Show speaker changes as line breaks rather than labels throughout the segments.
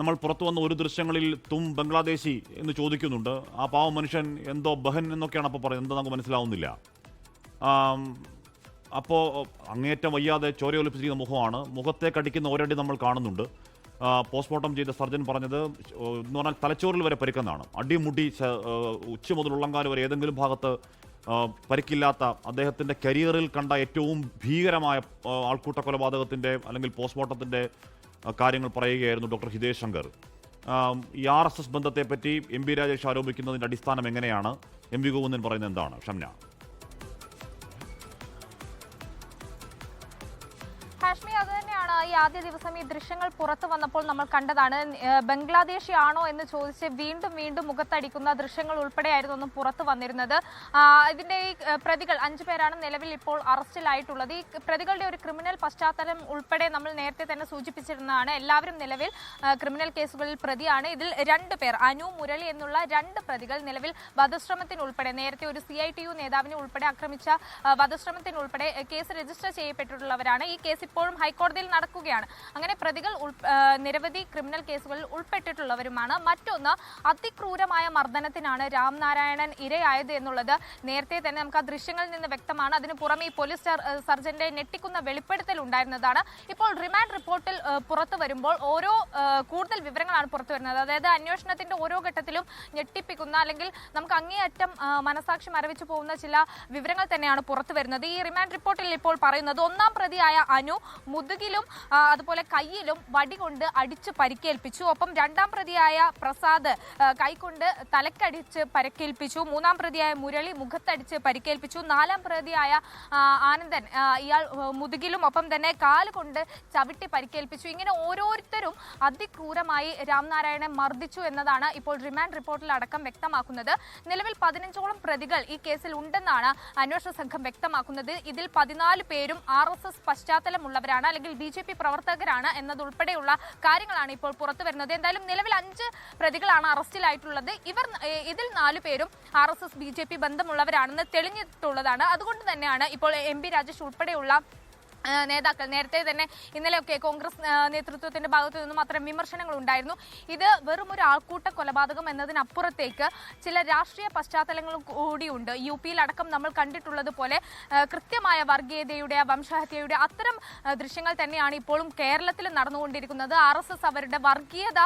നമ്മൾ പുറത്തു വന്ന ഒരു ദൃശ്യങ്ങളിൽ തും ബംഗ്ലാദേശി എന്ന് ചോദിക്കുന്നുണ്ട്. ആ പാവ മനുഷ്യൻ എന്തോ ബഹൻ എന്നൊക്കെയാണ് അപ്പോൾ പറയുന്നത്. എന്താ നമുക്ക് മനസ്സിലാവുന്നില്ല. അപ്പോൾ അങ്ങേറ്റം വയ്യാതെ ചോരയൊലിപ്പിച്ചിരിക്കുന്ന മുഖമാണ്. മുഖത്തെ കടിക്കുന്ന ഒരടി നമ്മൾ കാണുന്നുണ്ട്. പോസ്റ്റ്മോർട്ടം ചെയ്ത സർജൻ പറഞ്ഞത് എന്ന് പറഞ്ഞാൽ തലച്ചോറിൽ വരെ പരിക്കെന്നാണ്. അടിമുടി ഉച്ച മുതൽ ഉള്ളങ്കാൽ വരെ ഏതെങ്കിലും ഭാഗത്ത് പരിക്കില്ലാത്ത അദ്ദേഹത്തിന്റെ കരിയറിൽ കണ്ട ഏറ്റവും ഭീകരമായ ആൾക്കൂട്ട കൊലപാതകത്തിന്റെ അല്ലെങ്കിൽ പോസ്റ്റ്മോർട്ടത്തിന്റെ കാര്യങ്ങൾ പറയുകയായിരുന്നു ഡോക്ടർ ഹിതേഷ് ശങ്കർ. ഈ ആർ എസ് എസ് ബന്ധത്തെപ്പറ്റി എം പി രാജേഷ് ആരോപിക്കുന്നതിന്റെ അടിസ്ഥാനം എങ്ങനെയാണ്? എം വി ഗോവിന്ദൻ പറയുന്നത് എന്താണ്? ഷംന.
ഹാഷ്മി അത് തന്നെയാണ്. ഈ ആദ്യ ദിവസം ഈ ദൃശ്യങ്ങൾ പുറത്തു വന്നപ്പോൾ നമ്മൾ കണ്ടതാണ്. ബംഗ്ലാദേശി ആണോ എന്ന് ചോദിച്ച് വീണ്ടും വീണ്ടും മുഖത്തടിക്കുന്ന ദൃശ്യങ്ങൾ ഉൾപ്പെടെയായിരുന്നു ഒന്നും പുറത്തു വന്നിരുന്നത്. ഇതിന്റെ ഈ പ്രതികൾ അഞ്ചു പേരാണ് നിലവിൽ ഇപ്പോൾ അറസ്റ്റിലായിട്ടുള്ളത്. ഈ പ്രതികളുടെ ഒരു ക്രിമിനൽ പശ്ചാത്തലം ഉൾപ്പെടെ നമ്മൾ നേരത്തെ തന്നെ സൂചിപ്പിച്ചിരുന്നതാണ്. എല്ലാവരും നിലവിൽ ക്രിമിനൽ കേസുകളിൽ പ്രതിയാണ്. ഇതിൽ രണ്ട് പേർ അനു മുരളി എന്നുള്ള രണ്ട് പ്രതികൾ നിലവിൽ വധശ്രമത്തിനുൾപ്പെടെ നേരത്തെ ഒരു സി ഐ ടി യു നേതാവിനെ ഉൾപ്പെടെ ആക്രമിച്ച ആ, വധശ്രമത്തിന് ഉൾപ്പെടെ ഏഹ്, കേസ് രജിസ്റ്റർ ചെയ്യപ്പെട്ടിട്ടുള്ളവരാണ്. ഈ കേസ് ഇപ്പോഴും ഹൈക്കോടതിയിൽ നടക്കുകയാണ്. അങ്ങനെ പ്രതികൾ നിരവധി ക്രിമിനൽ കേസുകളിൽ ഉൾപ്പെട്ടിട്ടുള്ളവരുമാണ്. മറ്റൊന്ന് അതിക്രൂരമായ മർദ്ദനത്തിനാണ് രാംനാരായണൻ ഇരയായത് എന്നുള്ളത് നേരത്തെ തന്നെ നമുക്ക് ആ ദൃശ്യങ്ങളിൽ നിന്ന് വ്യക്തമാണ്. അതിന് പുറമെ ഈ പോലീസ് സർജന്റെ ഞെട്ടിക്കുന്ന വെളിപ്പെടുത്തൽ ഉണ്ടായിരുന്നതാണ്. ഇപ്പോൾ റിമാൻഡ് റിപ്പോർട്ടിൽ പുറത്തു വരുമ്പോൾ ഓരോ കൂടുതൽ വിവരങ്ങളാണ് പുറത്തു വരുന്നത്. അതായത് അന്വേഷണത്തിന്റെ ഓരോ ഘട്ടത്തിലും ഞെട്ടിപ്പിക്കുന്ന അല്ലെങ്കിൽ നമുക്ക് അങ്ങേയറ്റം മനസാക്ഷി മരവിച്ചു പോകുന്ന ചില വിവരങ്ങൾ തന്നെയാണ് പുറത്തു വരുന്നത്. ഈ റിമാൻഡ് റിപ്പോർട്ടിൽ ഇപ്പോൾ പറയുന്നത് ഒന്നാം പ്രതിയായ അനു മുതുകിലും അതുപോലെ കയ്യിലും വടി കൊണ്ട് അടിച്ച് പരിക്കേൽപ്പിച്ചു. ഒപ്പം രണ്ടാം പ്രതിയായ പ്രസാദ് കൈകൊണ്ട് തലക്കടിച്ച് പരിക്കേൽപ്പിച്ചു. മൂന്നാം പ്രതിയായ മുരളി മുഖത്തടിച്ച് പരിക്കേൽപ്പിച്ചു. നാലാം പ്രതിയായ ആനന്ദൻ ഇയാൾ മുതുകിലും ഒപ്പം തന്നെ കാൽ കൊണ്ട് ചവിട്ടി പരിക്കേൽപ്പിച്ചു. ഇങ്ങനെ ഓരോരുത്തരും അതിക്രൂരമായി രാംനാരായണനെ മർദ്ദിച്ചു എന്നതാണ് ഇപ്പോൾ റിമാൻഡ് റിപ്പോർട്ടിൽ അടക്കം വ്യക്തമാക്കുന്നത്. നിലവിൽ പതിനഞ്ചോളം പ്രതികൾ ഈ കേസിൽ ഉണ്ടെന്നാണ് അന്വേഷണ സംഘം വ്യക്തമാക്കുന്നത്. ഇതിൽ പതിനാല് പേരും ആർ എസ് എസ് പശ്ചാത്തലമുള്ളവരാണ് അല്ലെങ്കിൽ ബി ജെ പി പ്രവർത്തകരാണ് എന്നതുൾപ്പെടെയുള്ള കാര്യങ്ങളാണ് ഇപ്പോൾ പുറത്തു വരുന്നത്. എന്തായാലും നിലവിൽ അഞ്ച് പ്രതികളാണ് അറസ്റ്റിലായിട്ടുള്ളത്. ഇവർ ഇതിൽ നാലു പേരും R S S B J P ബന്ധമുള്ളവരാണെന്ന് തെളിഞ്ഞിട്ടുള്ളതാണ്. അതുകൊണ്ട് തന്നെയാണ് ഇപ്പോൾ എം പി രാജേഷ് ഉൾപ്പെടെയുള്ള നേതാക്കൾ നേരത്തെ തന്നെ ഇന്നലെയൊക്കെ കോൺഗ്രസ് നേതൃത്വത്തിന്റെ ഭാഗത്തു നിന്നും അത്തരം വിമർശനങ്ങൾ ഉണ്ടായിരുന്നു. ഇത് വെറും ഒരു ആൾക്കൂട്ട കൊലപാതകം എന്നതിനപ്പുറത്തേക്ക് ചില രാഷ്ട്രീയ പശ്ചാത്തലങ്ങളും കൂടിയുണ്ട്. യു പിയിൽ അടക്കം നമ്മൾ കണ്ടിട്ടുള്ളത് പോലെ കൃത്യമായ വർഗീയതയുടെ വംശഹത്യയുടെ അത്തരം ദൃശ്യങ്ങൾ തന്നെയാണ് ഇപ്പോഴും കേരളത്തിൽ നടന്നുകൊണ്ടിരിക്കുന്നത്. ആർ എസ് എസ് അവരുടെ വർഗീയത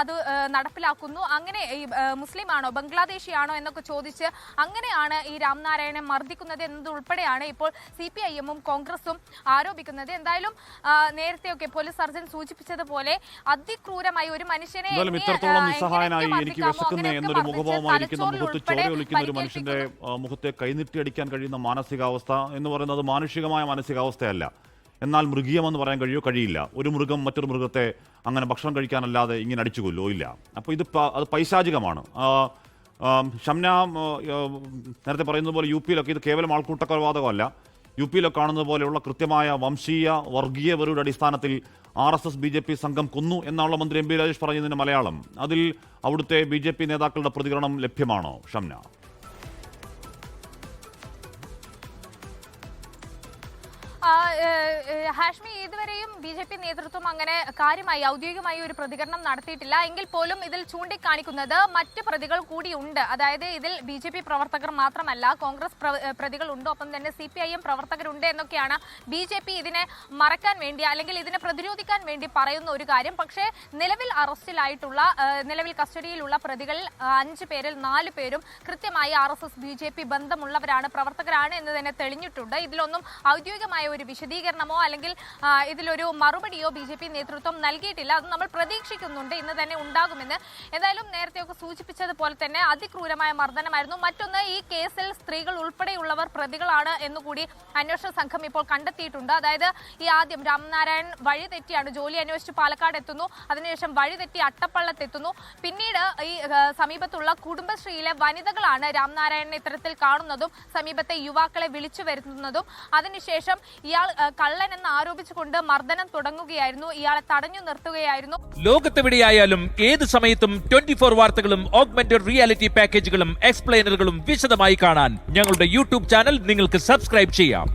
അത് നടപ്പിലാക്കുന്നു. അങ്ങനെ ഈ മുസ്ലിമാണോ ബംഗ്ലാദേശിയാണോ എന്നൊക്കെ ചോദിച്ച് അങ്ങനെയാണ് ഈ രാംനാരായണനെ മർദ്ദിക്കുന്നത് എന്നതുൾപ്പെടെയാണ് ഇപ്പോൾ സി പി ഐ എമ്മും കോൺഗ്രസും ആരോപിക്കുന്നത്. എന്തായാലും നേരത്തെ നേരത്തെയൊക്കെ പോലീസ് സർജൻ സൂചിപ്പിച്ചതുപോലെ അതിക്രൂരമായി ഒരു മനുഷ്യനെ
നിസ്സഹായനായി എനിക്ക് എന്നൊരു
മർദ്ദിച്ച്
മുഖഭാവമായിരിക്കുന്ന
തലച്ചോറിൽ
മുഖത്ത് ചോരയൊലിക്കുന്ന ഒരു മനുഷ്യന്റെ മുഖത്തെ കൈനീട്ടി അടിക്കാൻ കഴിയുന്ന മാനസികാവസ്ഥ എന്ന് പറയുന്നത് മാനുഷികമായ മാനസികാവസ്ഥയല്ല. എന്നാൽ മൃഗീയമെന്ന് പറയാൻ കഴിയോ? കഴിയില്ല. ഒരു മൃഗം മറ്റൊരു മൃഗത്തെ അങ്ങനെ ഭക്ഷണം കഴിക്കാനല്ലാതെ ഇങ്ങനെ അടിച്ചു കൊല്ലോ. ഇല്ല. അപ്പോൾ ഇത് അത് പൈശാചികമാണ്. ഷംന നേരത്തെ പറയുന്നത് പോലെ യു പിയിലൊക്കെ ഇത് കേവലം ആൾക്കൂട്ട കൊലപാതകമല്ല യു പിയിലൊക്കെ കാണുന്നത് പോലെയുള്ള കൃത്യമായ വംശീയ വർഗീയവരുടെ അടിസ്ഥാനത്തിൽ R S S B J P സംഘം കൊന്നു എന്നാണുള്ള മന്ത്രി എം പി രാജേഷ് പറഞ്ഞതിന് മലയാളം. അതിൽ അവിടുത്തെ ബി ജെ പി നേതാക്കളുടെ പ്രതികരണം ലഭ്യമാണോ? ഷംന.
ഹാഷ്മി ഇതുവരെയും ബി ജെ പി നേതൃത്വം അങ്ങനെ കാര്യമായി ഔദ്യോഗികമായി ഒരു പ്രതികരണം നടത്തിയിട്ടില്ല. എങ്കിൽ പോലും ഇതിൽ ചൂണ്ടിക്കാണിക്കുന്നത് മറ്റ് പ്രതികൾ കൂടിയുണ്ട് അതായത് ഇതിൽ ബി ജെ പി പ്രവർത്തകർ മാത്രമല്ല കോൺഗ്രസ് പ്രതികൾ ഉണ്ട് ഒപ്പം തന്നെ സി പി ഐ എം പ്രവർത്തകരുണ്ട് എന്നൊക്കെയാണ് ബി ജെ പി ഇതിനെ മറക്കാൻ വേണ്ടി അല്ലെങ്കിൽ ഇതിനെ പ്രതിരോധിക്കാൻ വേണ്ടി പറയുന്ന ഒരു കാര്യം. പക്ഷേ നിലവിൽ അറസ്റ്റിലായിട്ടുള്ള നിലവിൽ കസ്റ്റഡിയിലുള്ള പ്രതികളിൽ അഞ്ച് പേരിൽ നാല് പേരും കൃത്യമായി R S S B J P ബന്ധമുള്ളവരാണ് പ്രവർത്തകരാണ് എന്ന് തന്നെ തെളിഞ്ഞിട്ടുണ്ട്. ഇതിലൊന്നും ഔദ്യോഗികമായ ഒരു വിശദീകരണമോ അല്ലെങ്കിൽ ഇതിലൊരു മറുപടിയോ ബി നേതൃത്വം നൽകിയിട്ടില്ല. അത് നമ്മൾ പ്രതീക്ഷിക്കുന്നുണ്ട് ഇന്ന് തന്നെ ഉണ്ടാകുമെന്ന്. എന്തായാലും നേരത്തെയൊക്കെ സൂചിപ്പിച്ചതുപോലെ തന്നെ അതിക്രൂരമായ മർദ്ദനമായിരുന്നു. മറ്റൊന്ന് ഈ കേസിൽ സ്ത്രീകൾ ഉൾപ്പെടെയുള്ളവർ പ്രതികളാണ് എന്നുകൂടി അന്വേഷണ സംഘം ഇപ്പോൾ കണ്ടെത്തിയിട്ടുണ്ട്. അതായത് ഈ ആദ്യം രാംനാരായൺ വഴി തെറ്റിയാണ് ജോലി അന്വേഷിച്ച് പാലക്കാട് എത്തുന്നു. അതിനുശേഷം വഴി തെറ്റി അട്ടപ്പള്ളത്തെത്തുന്നു. പിന്നീട് ഈ സമീപത്തുള്ള കുടുംബശ്രീയിലെ വനിതകളാണ് രാംനാരായണനെ ഇത്തരത്തിൽ കാണുന്നതും സമീപത്തെ യുവാക്കളെ വിളിച്ചു വരുത്തുന്നതും. അതിനുശേഷം ഇയാൾ കള്ളൻ എന്ന് ആരോപിച്ചുകൊണ്ട് മർദ്ദനം തുടങ്ങുകയായിരുന്നു. ഇയാളെ തടഞ്ഞു നിർത്തുകയായിരുന്നു.
ലോകത്തെവിടെയായാലും ഏത് സമയത്തും ട്വന്റി ഫോർ വാർത്തകളും ഓഗ്മെന്റഡ് റിയാലിറ്റി പാക്കേജുകളും എക്സ്പ്ലെയിനറുകളും വിശദമായി കാണാൻ ഞങ്ങളുടെ യൂട്യൂബ് ചാനൽ നിങ്ങൾക്ക് സബ്സ്ക്രൈബ് ചെയ്യാം.